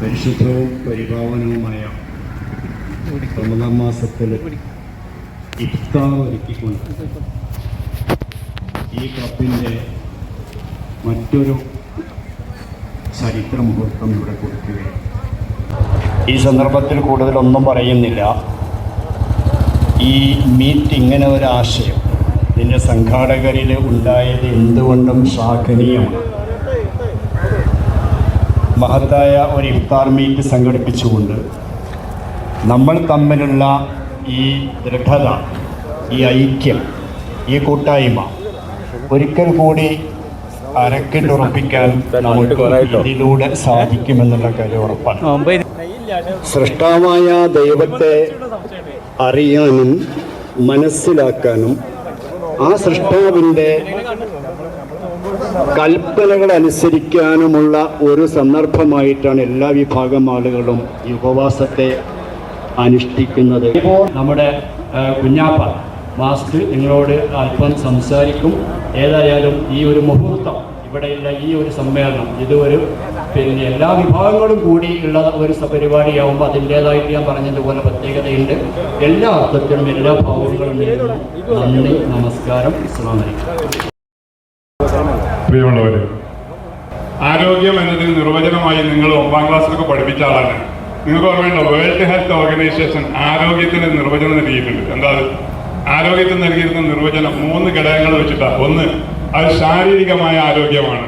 പരിശുദ്ധവും പരിപാവനവുമായ റമദാൻ മാസത്തിൽ ഇഫ്താർ ഒരുക്കിക്കൊണ്ട് ഈ കപ്പിന്റെ മറ്റൊരു ചരിത്ര മുഹൂർത്തം ഇവിടെ കൊടുക്കുകയാണ്. ഈ സന്ദർഭത്തിൽ കൂടുതലൊന്നും പറയുന്നില്ല. ഈ മീറ്റ് ഇങ്ങനെ ഒരാശയം ഇതിന്റെ സംഘാടകരിൽ ഉണ്ടായത് എന്തുകൊണ്ടും ശ്ലാഘനീയമാണ് മഹത്തായ ഒരു ഇഫ്താർ മീറ്റ് സംഘടിപ്പിച്ചുകൊണ്ട് നമ്മൾ തമ്മിലുള്ള ഈ ദൃഢത ഈ ഐക്യം ഈ കൂട്ടായ്മ ഒരിക്കൽ കൂടി അരക്കിട്ടുറപ്പിക്കാൻ നമുക്ക് ഇതിലൂടെ സാധിക്കുമെന്നുള്ള കാര്യം ഉറപ്പാണ്. സൃഷ്ടാവായ ദൈവത്തെ അറിയാനും മനസ്സിലാക്കാനും ആ സൃഷ്ടാവിന്റെ കൽപ്പനകൾ അനുസരിക്കാനുമുള്ള ഒരു സന്ദർഭമായിട്ടാണ് എല്ലാ വിഭാഗം ആളുകളും ഈ ഉപവാസത്തെ അനുഷ്ഠിക്കുന്നത്. ഇപ്പോൾ നമ്മുടെ കുഞ്ഞാപ്പ മാസ്ക് നിങ്ങളോട് അല്പം സംസാരിക്കും. ഏതായാലും ഈ ഒരു മുഹൂർത്തം ഇവിടെയുള്ള ഈ ഒരു സമ്മേളനം ഇത് ഒരു പിന്നെ എല്ലാ വിഭാഗങ്ങളും കൂടി ഉള്ള ഒരു പരിപാടിയാവുമ്പോൾ അതിന്റേതായിട്ട് ഞാൻ പറഞ്ഞതുപോലെ പ്രത്യേകതയുണ്ട്. എല്ലാ അർത്ഥത്തിലും എല്ലാ ഭാവങ്ങളും. നന്ദി നമസ്കാരം. ഇസ്ലാം പ്രിയമുള്ളവര് ആരോഗ്യം എന്നതിന് നിർവചനമായി നിങ്ങൾ ഒമ്പാം ക്ലാസ്സിലൊക്കെ പഠിപ്പിച്ച ആളാണ്. നിങ്ങൾക്ക് ഓർമ്മയുണ്ടോ? വേൾഡ് ഹെൽത്ത് ഓർഗനൈസേഷൻ ആരോഗ്യത്തിന് നിർവചനം നൽകിയിട്ടുണ്ട്. എന്താ ആരോഗ്യത്തിന് നൽകിയിരുന്ന നിർവചനം മൂന്ന് ഘടകങ്ങൾ വെച്ചിട്ടാണ് ഒന്ന് അത് ശാരീരികമായ ആരോഗ്യമാണ്.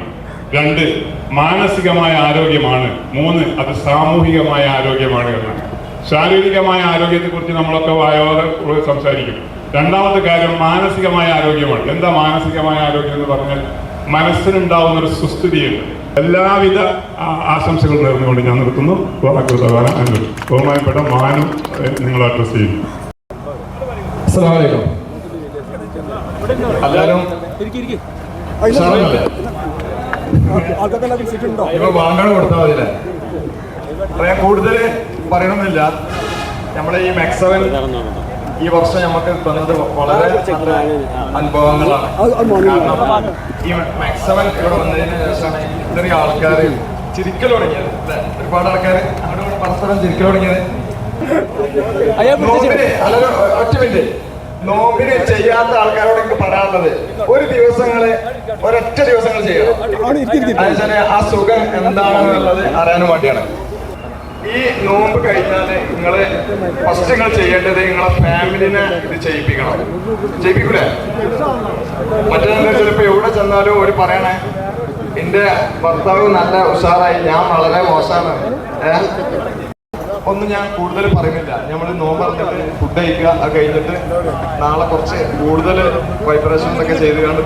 രണ്ട് മാനസികമായ ആരോഗ്യമാണ്. മൂന്ന് അത് സാമൂഹികമായ ആരോഗ്യമാണ് എന്നാണ്. ശാരീരികമായ ആരോഗ്യത്തെക്കുറിച്ച് നമ്മളൊക്കെ വായോടെ സംസാരിക്കും. രണ്ടാമത്തെ കാര്യം മാനസികമായ ആരോഗ്യമാണ്. എന്താ മാനസികമായ ആരോഗ്യം എന്ന് പറഞ്ഞാൽ മനസ്സിനുണ്ടാവുന്ന ഒരു സുസ്ഥിതിയുണ്ട് എല്ലാവിധ ആശംസകൾ നേർന്നുകൊണ്ട് ഞാൻ നിർത്തുന്നു ബഹുമാനപ്പെട്ട മാനും നിങ്ങൾ അഡ്രസ് ചെയ്യുന്നു എല്ലാവരും വാങ്ങാൻ കൊടുത്താൽ ഞാൻ കൂടുതൽ പറയണമെന്നില്ല നമ്മളെ ഈ മെക്സവൻ ഈ വർഷം നമുക്ക് തന്നത് വളരെ നല്ല അനുഭവങ്ങളാണ്. കാരണം ഈ മാക്സിമൻ ഇവിടെ വന്നതിന് ശേഷമാണ് ഇത്രയും ആൾക്കാർ ചിരിക്കൽ തുടങ്ങിയത് ഒരുപാട് ആൾക്കാർ അവിടെ പരസ്പരം ചിരിക്കൽ തുടങ്ങിയത്. നോമ്പിന് ഒറ്റ മിനിറ്റ്. നോമ്പിന് ചെയ്യാത്ത ആൾക്കാരോട് എനിക്ക് പറയാനുള്ളത് ഒരു ദിവസങ്ങൾ ഒരൊറ്റ ദിവസങ്ങൾ ചെയ്യണം. ആ സുഖം എന്താണെന്നുള്ളത് അറിയാനും വേണ്ടിയാണ്. ഈ നോമ്പ് കഴിഞ്ഞാൽ നിങ്ങൾ ഫസ്റ്റ് നിങ്ങൾ ചെയ്യേണ്ടത് നിങ്ങളെ ഫാമിലിനെ ഇത് ചെയ്യിപ്പിക്കണം. ചെയ്യിപ്പിക്കൂലേ? മറ്റേതെന്ന് ചിലപ്പോൾ എവിടെ ചെന്നാലും ഒരു പറയണേ എന്റെ ഭർത്താവ് നല്ല ഉഷാറായി ഞാൻ വളരെ മോശമാണ്. ഒന്നും ഞാൻ കൂടുതൽ പറയുന്നില്ല. നമ്മൾ നോമ്പ് പറഞ്ഞിട്ട് ഫുഡ് കഴിക്കുക അത് കഴിഞ്ഞിട്ട് നാളെ കുറച്ച് കൂടുതൽ വൈബ്രേഷൻസ് ഒക്കെ ചെയ്ത് കണ്ട്